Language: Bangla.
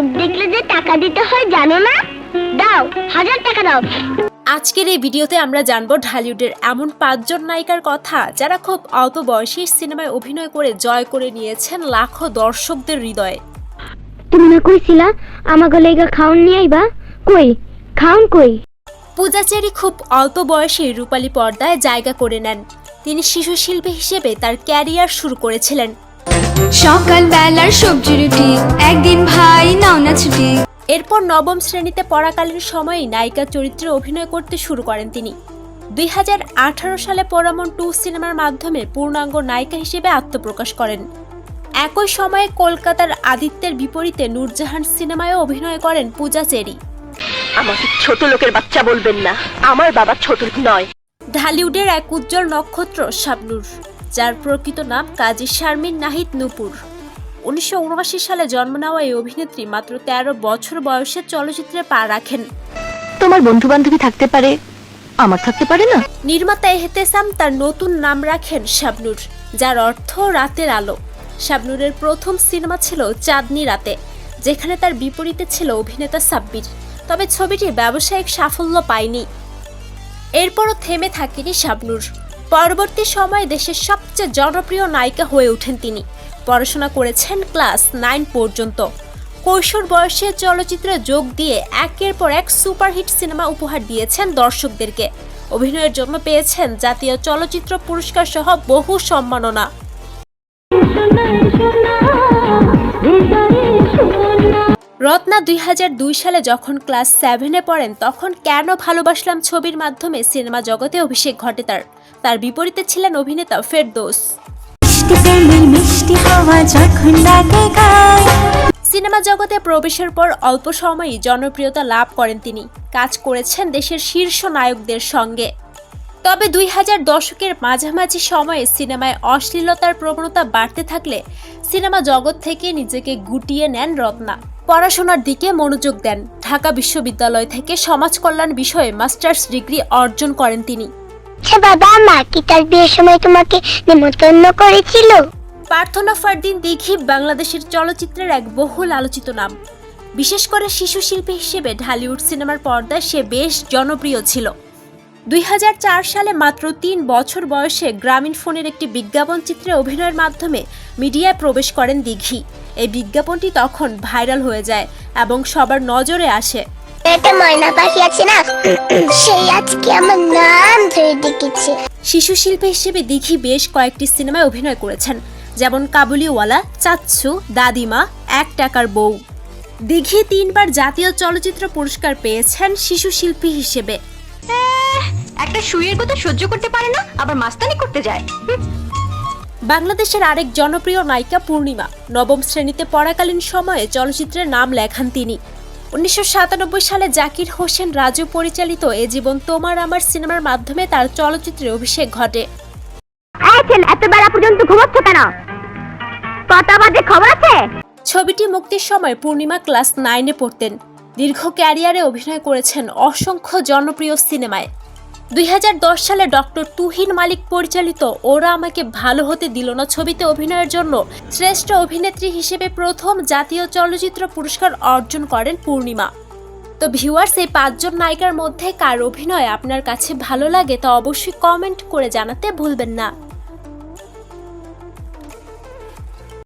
মুখ দেখলে যে টাকা দিতে হয় জানো না? দাও হাজার টাকা দাও। আজকের এই ভিডিওতে আমরা জানব ঢালিউডের এমন পাঁচজন নায়িকার কথা যারা খুব অল্প বয়সী সিনেমায় অভিনয় করে জয় করে নিয়েছেন লাখো দর্শকদের হৃদয়ে। তুমি না কইছিলা আমাকে লেগা খাউন নিয়ে আইবা? কই? খাউন কই? পূজা চেরি খুব অল্প বয়সে রূপালী পর্দায় জায়গা করে নেন। তিনি শিশু শিল্পী হিসেবে তার ক্যারিয়ার শুরু করেছিলেন। সকাল বেলার সবজি রুটি একদিন এরপর নবম শ্রেণীতে পড়াকালীন সময়েই নায়িকা চরিত্রে অভিনয় করতে শুরু করেন তিনি। দুই হাজার আঠারো সালে পরামন টু সিনেমার মাধ্যমে পূর্ণাঙ্গ নায়িকা হিসেবে আত্মপ্রকাশ করেন। একই সময়ে কলকাতার আদিত্যের বিপরীতে নূরজাহান সিনেমায়ও অভিনয় করেন পূজা চেরি। আমাকে ছোট লোকের বাচ্চা বলবেন না আমার বাবা ছোট নয়। ঢালিউডের এক উজ্জ্বল নক্ষত্র শাবনুর যার প্রকৃত নাম কাজী শারমিন নাহিদ নূপুর। উনিশশো উনআশি সালে জন্ম নেওয়া এই অভিনেত্রী মাত্র তেরো বছর বয়সে চলচ্চিত্রে পা রাখেন। তোমার বন্ধু বান্ধবী থাকতে পারে আমার থাকতে পারে না? নির্মাতা এহতেসাম তার নতুন নাম রাখেন শাবনুর যার অর্থ রাতের আলো। শাবনুরের প্রথম সিনেমা ছিল চাঁদনি রাতে যেখানে তার বিপরীতে ছিল অভিনেতা সাব্বির। তবে ছবিটি ব্যবসায়িক সাফল্য পায়নি। এরপরও থেমে থাকেনি শাবনুর। পরবর্তী সময়ে দেশের সবচেয়ে জনপ্রিয় নায়িকা হয়ে ওঠেন তিনি। পড়াশোনা করেছেন ক্লাস নাইন পর্যন্ত। কৈশোর বয়সে চলচ্চিত্রে যোগ দিয়ে একের পর এক সুপারহিট সিনেমা উপহার দিয়েছেন দর্শকদেরকে। অভিনয়ের জন্য পেয়েছেন জাতীয় চলচ্চিত্র পুরস্কার সহ বহু সম্মাননা। রত্না দুই হাজার দুই সালে যখন ক্লাস সেভেনে পড়েন, তখন কেন ভালোবাসলাম ছবির মাধ্যমে সিনেমা জগতে অভিষেক ঘটে তার। তার বিপরীতে ছিলেন অভিনেতা ফেরদৌস। মিষ্টি প্রেমের মিষ্টি যখন গায়। সিনেমা জগতে প্রবেশের পর অল্প সময়ই জনপ্রিয়তা লাভ করেন তিনি। কাজ করেছেন দেশের শীর্ষ নায়কদের সঙ্গে। তবে দুই হাজার দশকের মাঝামাঝি সময়ে সিনেমায় অশ্লীলতার প্রবণতা বাড়তে থাকলে সিনেমা জগৎ থেকে নিজেকে গুটিয়ে নেন রত্না। পড়াশোনার দিকে মনোযোগ দেন। ঢাকা বিশ্ববিদ্যালয় থেকে সমাজ কল্যাণ বিষয়ে মাস্টার্স ডিগ্রি অর্জন করেন তিনি। আচ্ছা বাবা মা কি তার বিয়ের সময় তোমাকে নিমন্ত্রণ করেছিল? প্রার্থনা ফারদিন দিঘি বাংলাদেশের চলচ্চিত্রের এক বহুল আলোচিত নাম। বিশেষ করে শিশু শিল্পী হিসেবে ঢালিউড সিনেমার পর্দায় সে বেশ জনপ্রিয় ছিল। দুই হাজার চার সালে মাত্র তিন বছর বয়সে গ্রামীণ ফোনের একটি বিজ্ঞাপন চিত্রে অভিনয়ের মাধ্যমে মিডিয়ায় প্রবেশ করেন দিঘি। এই বিজ্ঞাপনটি তখন ভাইরাল হয়ে যায় এবং সবার নজরে আসে। একটা ময়না পাখি আছে না? সেই আজকে আমার নাম ধরে ডেকেছে। শিশু শিল্পী হিসেবে দিঘি বেশ কয়েকটি সিনেমায় অভিনয় করেছেন। যেমন কাবুলিওয়ালা চাচ্ছু দাদিমা এক টাকার বউ। দিঘি তিনবার জাতীয় চলচ্চিত্র পুরস্কার পেয়েছেন শিশু শিল্পী হিসেবে। একটা শুয়ের কথা সহ্য করতে পারে না আবার মাস্তানি করতে যায়। বাংলাদেশের আরেক জনপ্রিয় নায়িকা পূর্ণিমা। নবম শ্রেণীতে পড়াকালীন সময়ে চলচ্চিত্রে নাম লেখান তিনি। উনিশশো সাতানব্বই সালে জাকির হোসেন রাজু পরিচালিত এ জীবন তোমার আমার সিনেমার মাধ্যমে তার চলচ্চিত্রে অভিষেক ঘটে। আছেন এত বেলা পর্যন্ত ঘুমাচ্ছ কেন? কটা বাজে খবর আছে? ছবিটি মুক্তির সময় পূর্ণিমা ক্লাস নাইনে পড়তেন। দীর্ঘ ক্যারিয়ারে অভিনয় করেছেন অসংখ্য জনপ্রিয় সিনেমায়। দুই হাজার দশ সালে ডক্টর তুহিন মালিক পরিচালিত ওরা আমাকে ভালো হতে দিল না ছবিতে অভিনয়ের জন্য। শ্রেষ্ঠ অভিনেত্রী হিসেবে প্রথম জাতীয় চলচ্চিত্র পুরস্কার অর্জন করেন পূর্ণিমা। তো ভিউয়ার্স, এই পাঁচজন নায়িকার মধ্যে কার অভিনয় আপনার কাছে ভালো লাগে তা অবশ্যই কমেন্ট করে জানাতে ভুলবেন না।